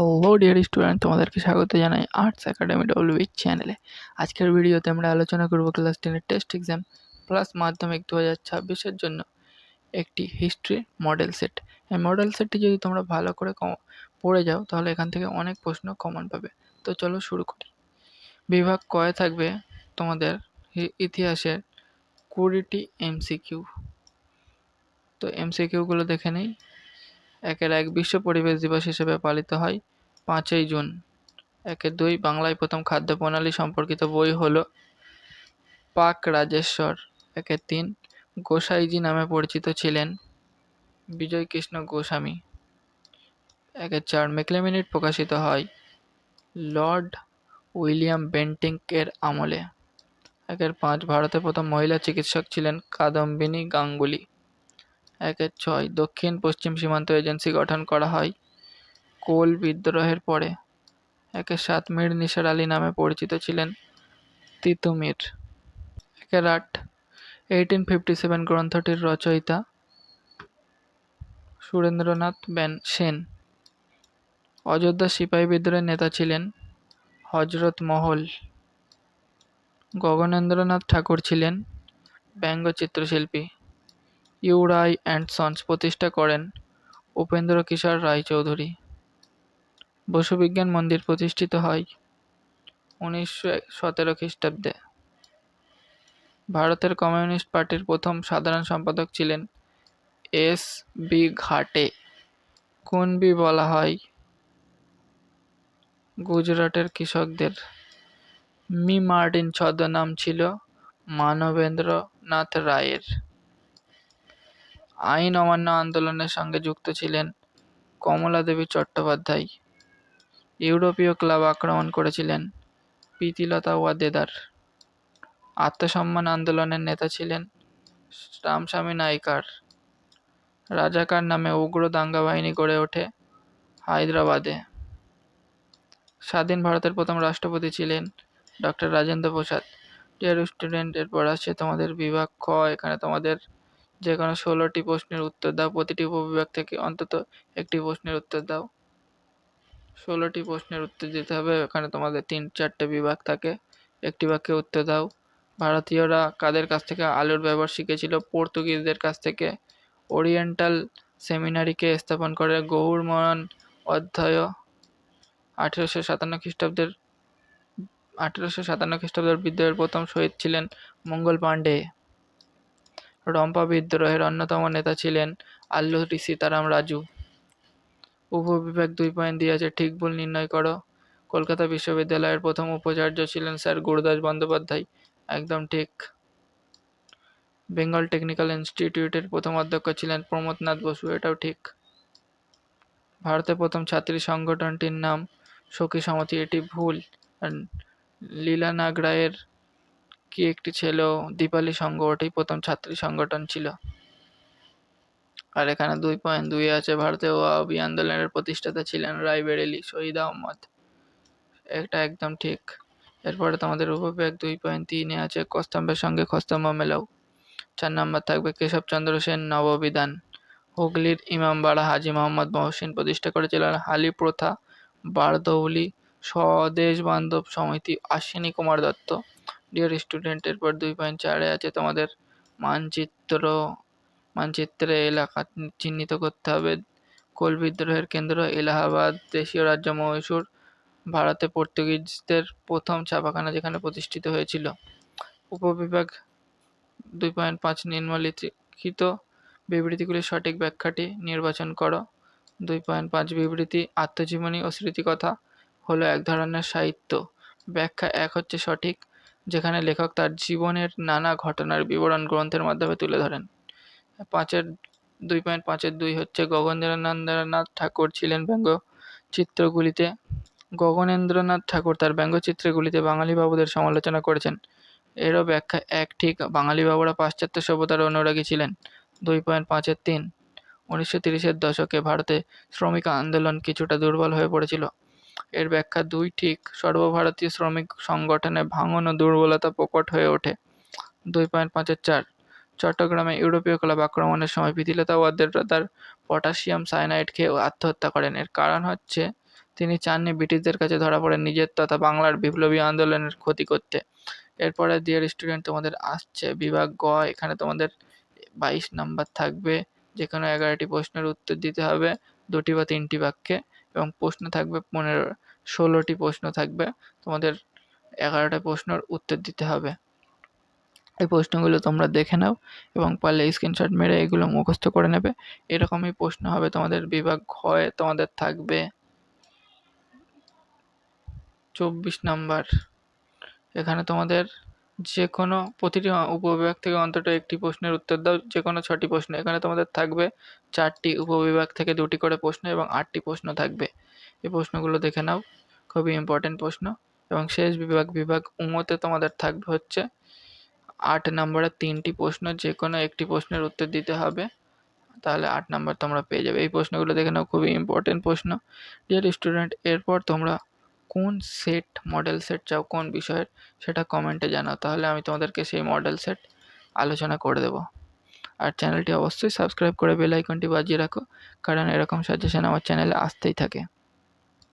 Hello dear student তোমাদেরকে স্বাগত জানাই আর্টস একাডেমি ডব্লিউইচ চ্যানেলে আজকের ভিডিওতে আমরা আলোচনা করব ক্লাস টেনের টেস্ট এক্সাম প্লাস মাধ্যমিক দু হাজার ছাব্বিশের জন্য একটি হিস্ট্রি মডেল সেট এই মডেল সেটটি যদি তোমরা ভালো করে পড়ে যাও, তাহলে এখান থেকে অনেক প্রশ্ন কমন পাবে। তো চলো শুরু করি। বিভাগ কয়ে থাকবে তোমাদের ইতিহাসের কুড়িটি এমসিকিউ তো এমসিকিউগুলো দেখে নেই। একের এক বিশ্ব পরিবেশ দিবস হিসেবে পালিত হয়। পাঁচই জুন। একের দুই, বাংলায় প্রথম খাদ্য প্রণালী সম্পর্কিত বই হল পাক রাজেশ্বর। একের তিন, গোসাইজি নামে পরিচিত ছিলেন বিজয় কৃষ্ণ গোস্বামী। একের চার, মেকলেমিনিট প্রকাশিত হয় লর্ড উইলিয়াম বেন্টিংকের আমলে। একের পাঁচ ভারতের প্রথম মহিলা চিকিৎসক ছিলেন কাদম্বিনী গাঙ্গুলি। একের ছয় দক্ষিণ পশ্চিম সীমান্ত এজেন্সি গঠন করা হয় কোল বিদ্রোহের পরে একে সাত মীর নিসার আলী নামে পরিচিত ছিলেন তিতুমির। একের আট এইটিন ফিফটি সেভেন গ্রন্থটির রচয়িতা সুরেন্দ্রনাথ বেন সেন। অযোধ্যা সিপাহী বিদ্রোহের নেতা ছিলেন হজরত মহল। গগনেন্দ্রনাথ ঠাকুর ছিলেন ব্যঙ্গচিত্রশিল্পী। ইউরাই অ্যান্ড সন্স প্রতিষ্ঠা করেন উপেন্দ্র কিশোর রায়চৌধুরী। বসু বিজ্ঞান মন্দির প্রতিষ্ঠিত হয় উনিশশো সতেরো খ্রিস্টাব্দে। ভারতের কমিউনিস্ট পার্টির প্রথম সাধারণ সম্পাদক ছিলেন এস বি ঘাটে। কুনবি বলা হয়? গুজরাটের কৃষকদের। মি মার্টিন ছদ্মনাম ছিল মানবেন্দ্রনাথ রায়ের। আইন অমান্য আন্দোলনের সঙ্গে যুক্ত ছিলেন কমলা দেবী চট্টোপাধ্যায়। ইউরোপীয় ক্লাব আক্রমণ করেছিলেন প্রীতিলতা ওয়াদ্দেদার আত্মসম্মান আন্দোলনের নেতা ছিলেন রামস্বামী নাইকার। রাজাকার নামে উগ্র দাঙ্গা বাহিনী গড়ে ওঠে হায়দ্রাবাদে। স্বাধীন ভারতের প্রথম রাষ্ট্রপতি ছিলেন doctor Rajendra Prasad. Dear student, এরপর আসছে তোমাদের বিভাগ খ, এখানে তোমাদের যে কোনো ষোলোটি প্রশ্নের উত্তর দাও, প্রতিটি উপবিভাগ থেকে অন্তত একটি প্রশ্নের উত্তর দাও। ষোলোটি প্রশ্নের উত্তর দিতে হবে। এখানে তোমাদের তিন, চারটে বিভাগ থাকে। একটি বাক্যে উত্তর দাও। ভারতীয়রা কাদের কাছ থেকে আলুর ব্যবহার শিখেছিল? পর্তুগিজদের কাছ থেকে। ওরিয়েন্টাল সেমিনারিকে স্থাপন করে গৌড়মোহন অধ্যায় আঠেরোশো সাতান্ন খ্রিস্টাব্দের, আঠেরোশো সাতান্ন খ্রিস্টাব্দের বিদ্রোহের প্রথম শহীদ ছিলেন মঙ্গল পাণ্ডে। রম্পা বিদ্রোহের অন্যতম নেতা ছিলেন আল্লুরি সীতারাম রাজু। উপবিভাগ দুই পয়েন্ট দিয়ে আছে ঠিক ভুল নির্ণয় করো। কলকাতা বিশ্ববিদ্যালয়ের প্রথম উপাচার্য ছিলেন স্যার গুরুদাস বন্দ্যোপাধ্যায়। একদম ঠিক। বেঙ্গল টেকনিক্যাল ইনস্টিটিউটের প্রথম অধ্যক্ষ ছিলেন প্রমোদনাথ বসু, এটাও ঠিক। ভারতের প্রথম ছাত্রী সংগঠনটির নাম সখী সমিতি, এটি ভুল। লীলা নাগরায়ের কি একটি ছেলেও দীপালি সংঘ, ওটাই প্রথম ছাত্রী সংগঠন ছিল। আর এখানে দুই পয়েন্ট দুই আছে। ভারতে ওয়াবি আন্দোলনের প্রতিষ্ঠাতা ছিলেন রায়বেরেলি শহীদ আহমদ। এটা একদম ঠিক। এরপরে তোমাদের উপবিভাগ দুই পয়েন্ট তিনে আছে কস্তম্বের সঙ্গে খস্তম্ভ মেলাও। চার নম্বর থাকবে কেশবচন্দ্র সেন নববিধান। হুগলির ইমামবাড়া হাজি মোহাম্মদ মহসিন প্রতিষ্ঠা করেছিলেন হালি প্রথা বারদৌলি স্বদেশ বান্ধব সমিতি আশ্বিনী কুমার দত্ত। ডিয়ার স্টুডেন্ট এরপর দুই পয়েন্ট চারে আছে তোমাদের মানচিত্র মানচিত্রে এলাকা চিহ্নিত করতে হবে। কোল বিদ্রোহের কেন্দ্র এলাহাবাদ, দেশীয় রাজ্য মহীশূর, ভারতে পর্তুগিজদের প্রথম ছাপাখানা যেখানে প্রতিষ্ঠিত হয়েছিল। উপবিভাগ দুই পয়েন্ট পাঁচ নিম্নলিখিত বিবৃতিগুলির সঠিক ব্যাখ্যাটি নির্বাচন করো। দুই পয়েন্ট পাঁচ বিবৃতি, আত্মজীবনী ও স্মৃতিকথা হলো এক ধরনের সাহিত্য। ব্যাখ্যা এক হচ্ছে সঠিক, যেখানে লেখক তার জীবনের নানা ঘটনার বিবরণ গ্রন্থের মাধ্যমে তুলে ধরেন। পাঁচের দুই পয়েন্ট পাঁচের দুই হচ্ছে গগনেন্দ্রনাথ ঠাকুর ছিলেন ব্যঙ্গ চিত্রগুলিতে। গগনেন্দ্রনাথ ঠাকুর তার ব্যঙ্গচিত্রগুলিতে বাঙালি বাবুদের সমালোচনা করেছেন। এরও ব্যাখ্যা এক, ঠিক বাঙালি বাবুরা পাশ্চাত্য সভ্যতার অনুরাগী ছিলেন। দুই পয়েন্ট পাঁচের তিন, উনিশশো তিরিশের দশকে ভারতে শ্রমিক আন্দোলন কিছুটা দুর্বল হয়ে পড়েছিল। এর ব্যাখ্যা দুই, ঠিক সর্বভারতীয় শ্রমিক সংগঠনে ভাঙন ও দুর্বলতা প্রকট হয়ে ওঠে। দুই পয়েন্ট পাঁচের চার চট্টগ্রামে ইউরোপীয় ক্লাব আক্রমণের সময় প্রীতিলতা তার পটাশিয়াম সায়ানাইড খেয়ে আত্মহত্যা করেন। এর কারণ হচ্ছে, তিনি চাননি ব্রিটিশদের কাছে ধরা পড়ে নিজের তথা বাংলার বিপ্লবী আন্দোলনের ক্ষতি করতে। এরপরে, ডিয়ার স্টুডেন্ট, তোমাদের আসছে বিভাগ গ, এখানে তোমাদের বাইশ নাম্বার থাকবে যে কোনো এগারোটি প্রশ্নের উত্তর দিতে হবে, দুটি বা তিনটি বাক্যে, এবং প্রশ্ন থাকবে পনেরো, ষোলোটি প্রশ্ন থাকবে, তোমাদের এগারোটা প্রশ্নের উত্তর দিতে হবে। এই প্রশ্নগুলো তোমরা দেখে নাও এবং পারলে স্ক্রিনশট মেরে এগুলো মুখস্থ করে নেবে। এরকমই প্রশ্ন হবে তোমাদের বিভাগ হয় তোমাদের থাকবে। চব্বিশ নাম্বার। এখানে তোমাদের যে কোনো প্রতিটি উপবিভাগ থেকে অন্তত একটি প্রশ্নের উত্তর দাও যে কোনো ছটি প্রশ্ন। এখানে তোমাদের থাকবে চারটি উপবিভাগ থেকে দুটি করে প্রশ্ন এবং আটটি প্রশ্ন থাকবে। এই প্রশ্নগুলো দেখে নাও, খুবই ইম্পর্টেন্ট প্রশ্ন। এবং শেষ বিভাগ বিভাগ উমোতে তোমাদের থাকবে হচ্ছে আট নম্বরের তিনটি প্রশ্ন যে কোনো একটি প্রশ্নের উত্তর দিতে হবে। তাহলে আট নাম্বার তোমরা পেয়ে যাবে। এই প্রশ্নগুলো দেখে নাও, খুবই ইম্পর্টেন্ট প্রশ্ন। ডিয়ার স্টুডেন্ট এরপর তোমরা কোন সেট মডেল সেট চাও, কোন বিষয়ের, সেটা কমেন্টে জানাও। তাহলে আমি তোমাদেরকে সেই মডেল সেট আলোচনা করে দেবো। আর চ্যানেলটি অবশ্যই সাবস্ক্রাইব করে বেল আইকনটি বাজিয়ে রাখো, কারণ এরকম সাজেশন আমার চ্যানেলে আসতেই থাকে।